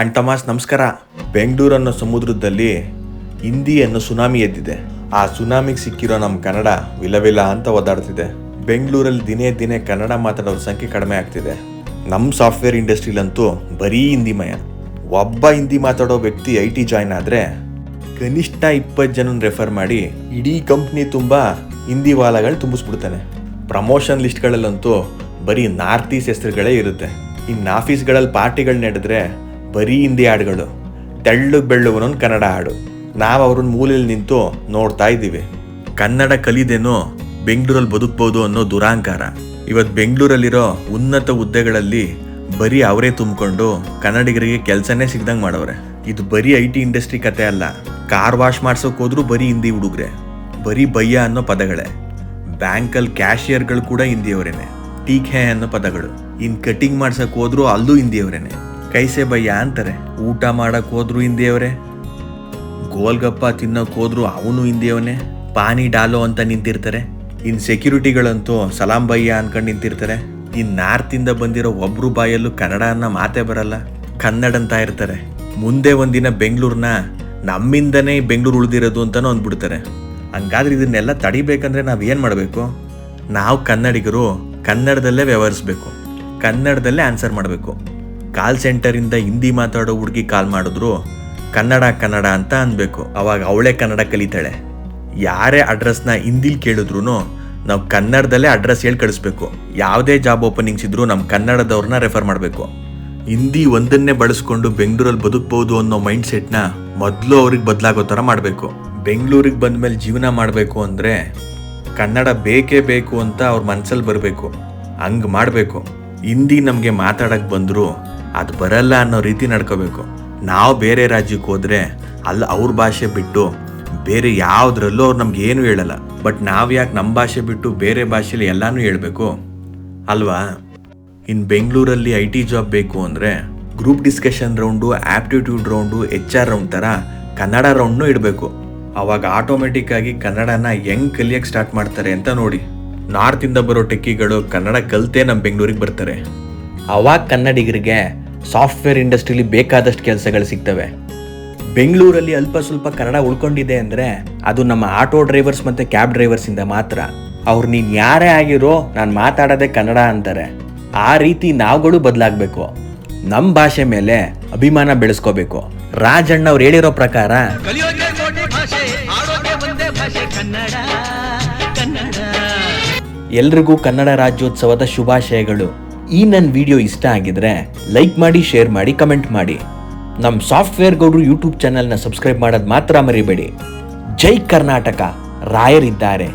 And ನಮಸ್ಕಾರ. ಬೆಂಗಳೂರು ಸಮುದ್ರದಲ್ಲಿ ಹಿಂದಿ ಅನ್ನೋ ಸುನಾಮಿ ಎದ್ದಿದೆ. ಆ ಸುನಾಮಿಗೆ ಸಿಕ್ಕಿರೋ ನಮ್ಮ ಕನ್ನಡ ವಿಲವಿಲ ಅಂತ ಒದ್ದಾಡ್ತಿದೆ. ಬೆಂಗಳೂರಲ್ಲಿ ದಿನೇ ದಿನೇ ಕನ್ನಡ ಮಾತಾಡೋ ಸಂಖ್ಯೆ ಕಡಿಮೆ ಆಗ್ತಿದೆ. ನಮ್ಮ ಸಾಫ್ಟ್ವೇರ್ ಇಂಡಸ್ಟ್ರಿಲಂತೂ ಬರೀ ಹಿಂದಿಮಯ ಒಬ್ಬ ಹಿಂದಿ ಮಾತಾಡೋ ವ್ಯಕ್ತಿ ಐ ಟಿ ಜಾಯ್ನ್ ಆದರೆ ಕನಿಷ್ಠ ಇಪ್ಪತ್ತು ಜನನ ರೆಫರ್ ಮಾಡಿ ಇಡೀ ಕಂಪ್ನಿ ತುಂಬ ಹಿಂದಿ ವಾಲಗಳು ತುಂಬಿಸ್ಬಿಡ್ತಾನೆ. ಪ್ರಮೋಷನ್ ಲಿಸ್ಟ್ಗಳಲ್ಲಂತೂ ಬರೀ ನಾರ್ತ್ ಈಸ್ಟ್ ಹೆಸರುಗಳೇ ಇರುತ್ತೆ. ಇನ್ನು ಆಫೀಸ್ಗಳಲ್ಲಿ ಪಾರ್ಟಿಗಳು ನಡೆದ್ರೆ ಬರೀ ಹಿಂದಿ ಹಾಡುಗಳು. ತೆಳ್ಳು ಬೆಳ್ಳುವನೊಂದು ಕನ್ನಡ ಹಾಡು. ನಾವು ಅವ್ರನ್ನ ಮೂಲೆಯಲ್ಲಿ ನಿಂತು ನೋಡ್ತಾ ಇದ್ದೀವಿ. ಕನ್ನಡ ಕಲಿದೇನೋ ಬೆಂಗಳೂರಲ್ಲಿ ಬದುಕ್ಬೋದು ಅನ್ನೋ ದುರಾಂಕಾರ. ಇವತ್ತು ಬೆಂಗಳೂರಲ್ಲಿರೋ ಉನ್ನತ ಹುದ್ದೆಗಳಲ್ಲಿ ಬರೀ ಅವರೇ ತುಂಬಿಕೊಂಡು ಕನ್ನಡಿಗರಿಗೆ ಕೆಲಸನೇ ಸಿಗ್ದಂಗೆ ಮಾಡವ್ರೆ. ಇದು ಬರೀ ಐ ಟಿ ಇಂಡಸ್ಟ್ರಿ ಕತೆ ಅಲ್ಲ. ಕಾರ್ ವಾಶ್ ಮಾಡ್ಸೋಕೆ ಹೋದ್ರೂ ಬರೀ ಹಿಂದಿ ಹುಡುಗ್ರೆ. ಬರೀ ಬಯ್ಯ ಅನ್ನೋ ಪದಗಳೇ. ಬ್ಯಾಂಕಲ್ಲಿ ಕ್ಯಾಶಿಯರ್ಗಳು ಕೂಡ ಹಿಂದಿಯವರೇನೆ. ಟೀಕ್ ಹೇ ಅನ್ನೋ ಪದಗಳು. ಇನ್ನು ಕಟಿಂಗ್ ಮಾಡ್ಸೋಕೆ ಹೋದ್ರೂ ಅಲ್ಲೂ ಹಿಂದಿಯವರೇನೆ. ಕೈಸೆ ಬಯ್ಯ ಅಂತಾರೆ. ಊಟ ಮಾಡಕ್ ಹೋದ್ರು ಹಿಂದಿಯವರೇ. ಗೋಲ್ಗಪ್ಪ ತಿನ್ನಕ್ ಹೋದ್ರು ಅವನು ಹಿಂದಿಯವನೇ. ಪಾನಿ ಡಾಲೋ ಅಂತ ನಿಂತಿರ್ತಾರೆ. ಇನ್ ಸೆಕ್ಯೂರಿಟಿಗಳಂತೂ ಸಲಾಂ ಬಯ್ಯ ಅನ್ಕೊಂಡು ನಿಂತಿರ್ತಾರೆ. ಇನ್ ನಾರ್ತ್ ಇಂದ ಬಂದಿರೋ ಒಬ್ರು ಬಾಯಲ್ಲೂ ಕನ್ನಡ ಅನ್ನೋ ಮಾತೇ ಬರಲ್ಲ. ಕನ್ನಡ ಅಂತ ಇರ್ತಾರೆ. ಮುಂದೆ ಒಂದಿನ ಬೆಂಗಳೂರನ್ನ ನಮ್ಮಿಂದನೇ ಬೆಂಗಳೂರು ಉಳಿದಿರೋದು ಅಂತಲೂ ಅಂದ್ಬಿಡ್ತಾರೆ. ಹಂಗಾದ್ರೆ ಇದನ್ನೆಲ್ಲ ತಡಿಬೇಕಂದ್ರೆ ನಾವು ಏನು ಮಾಡಬೇಕು? ನಾವು ಕನ್ನಡಿಗರು ಕನ್ನಡದಲ್ಲೇ ವ್ಯವಹರಿಸ್ಬೇಕು. ಕನ್ನಡದಲ್ಲೇ ಆನ್ಸರ್ ಮಾಡಬೇಕು. ಕಾಲ್ ಸೆಂಟರಿಂದ ಹಿಂದಿ ಮಾತಾಡೋ ಹುಡುಗಿ ಕಾಲ್ ಮಾಡಿದ್ರು, ಕನ್ನಡ ಕನ್ನಡ ಅಂತ ಅನ್ಬೇಕು. ಅವಾಗ ಅವಳೇ ಕನ್ನಡ ಕಲಿತಾಳೆ. ಯಾರೇ ಅಡ್ರೆಸ್ನ ಹಿಂದಿಲ್ ಕೇಳಿದ್ರು ನಾವು ಕನ್ನಡದಲ್ಲೇ ಅಡ್ರೆಸ್ ಹೇಳಿ ಕಳಿಸ್ಬೇಕು. ಯಾವುದೇ ಜಾಬ್ ಓಪನಿಂಗ್ಸ್ ಇದ್ರು ನಮ್ಮ ಕನ್ನಡದವ್ರನ್ನ ರೆಫರ್ ಮಾಡಬೇಕು. ಹಿಂದಿ ಒಂದನ್ನೇ ಬಳಸ್ಕೊಂಡು ಬೆಂಗಳೂರಲ್ಲಿ ಬದುಕ್ಬೋದು ಅನ್ನೋ ಮೈಂಡ್ ಸೆಟ್ನ ಮೊದಲು ಅವ್ರಿಗೆ ಬದಲಾಗೋ ಥರ ಮಾಡಬೇಕು. ಬೆಂಗಳೂರಿಗೆ ಬಂದ ಮೇಲೆ ಜೀವನ ಮಾಡಬೇಕು ಅಂದರೆ ಕನ್ನಡ ಬೇಕೇ ಬೇಕು ಅಂತ ಅವ್ರ ಮನಸ್ಸಲ್ಲಿ ಬರಬೇಕು. ಹಂಗೆ ಮಾಡಬೇಕು. ಹಿಂದಿ ನಮಗೆ ಮಾತಾಡಕ್ಕೆ ಬಂದರೂ ಅದು ಬರಲ್ಲ ಅನ್ನೋ ರೀತಿ ನಡ್ಕೋಬೇಕು. ನಾವು ಬೇರೆ ರಾಜ್ಯಕ್ಕೆ ಹೋದರೆ ಅಲ್ಲಿ ಅವ್ರ ಭಾಷೆ ಬಿಟ್ಟು ಬೇರೆ ಯಾವುದ್ರಲ್ಲೂ ಅವ್ರು ನಮ್ಗೆ ಏನು ಹೇಳಲ್ಲ. ಬಟ್ ನಾವು ಯಾಕೆ ನಮ್ಮ ಭಾಷೆ ಬಿಟ್ಟು ಬೇರೆ ಭಾಷೆಲಿ ಎಲ್ಲನೂ ಹೇಳಬೇಕು? ಅಲ್ವಾ? ಇನ್ನು ಬೆಂಗಳೂರಲ್ಲಿ ಐ ಟಿ ಜಾಬ್ ಬೇಕು ಅಂದರೆ group discussion round, aptitude round, H R round ಥರ ಕನ್ನಡ ರೌಂಡ್ನು ಇಡಬೇಕು. ಅವಾಗ ಆಟೋಮೆಟಿಕ್ಕಾಗಿ ಕನ್ನಡನ ಹೆಂಗ್ ಕಲಿಯಕ್ಕೆ ಸ್ಟಾರ್ಟ್ ಮಾಡ್ತಾರೆ ಅಂತ ನೋಡಿ. ನಾರ್ತಿಂದ ಬರೋ ಟೆಕ್ಕಿಗಳು ಕನ್ನಡ ಕಲಿತೇ ನಮ್ಮ ಬೆಂಗಳೂರಿಗೆ ಬರ್ತಾರೆ. ಅವಾಗ ಕನ್ನಡಿಗರಿಗೆ ಸಾಫ್ಟ್ವೇರ್ ಇಂಡಸ್ಟ್ರಿಲಿ ಬೇಕಾದಷ್ಟು ಕೆಲಸಗಳು ಸಿಗ್ತವೆ. ಬೆಂಗಳೂರಲ್ಲಿ ಅಲ್ಪ ಸ್ವಲ್ಪ ಕನ್ನಡ ಉಳ್ಕೊಂಡಿದೆ ಅಂದರೆ ಅದು ನಮ್ಮ ಆಟೋ ಡ್ರೈವರ್ಸ್ ಮತ್ತು ಕ್ಯಾಬ್ ಡ್ರೈವರ್ಸಿಂದ ಮಾತ್ರ. ಅವ್ರು ನೀನು ಯಾರೇ ಆಗಿರೋ ನಾನು ಮಾತಾಡೋದೇ ಕನ್ನಡ ಅಂತಾರೆ. ಆ ರೀತಿ ನಾವುಗಳು ಬದಲಾಗಬೇಕು. ನಮ್ಮ ಭಾಷೆ ಮೇಲೆ ಅಭಿಮಾನ ಬೆಳೆಸ್ಕೋಬೇಕು. ರಾಜಣ್ಣ ಅವ್ರು ಹೇಳಿರೋ ಪ್ರಕಾರ ಎಲ್ರಿಗೂ ಕನ್ನಡ ರಾಜ್ಯೋತ್ಸವದ ಶುಭಾಶಯಗಳು. ಈ ನನ್ನ ವಿಡಿಯೋ ಇಷ್ಟ ಆಗಿದ್ರೆ ಲೈಕ್ ಮಾಡಿ, ಶೇರ್ ಮಾಡಿ, ಕಮೆಂಟ್ ಮಾಡಿ. ನಮ್ಮ ಸಾಫ್ಟ್ವೇರ್ ಗೌಡ್ರು ಯೂಟ್ಯೂಬ್ ಚಾನೆಲ್ನ ಸಬ್ಸ್ಕ್ರೈಬ್ ಮಾಡೋದು ಮಾತ್ರ ಮರಿಬೇಡಿ. ಜೈ ಕರ್ನಾಟಕ. ರಾಯರಿದ್ದಾರೆ.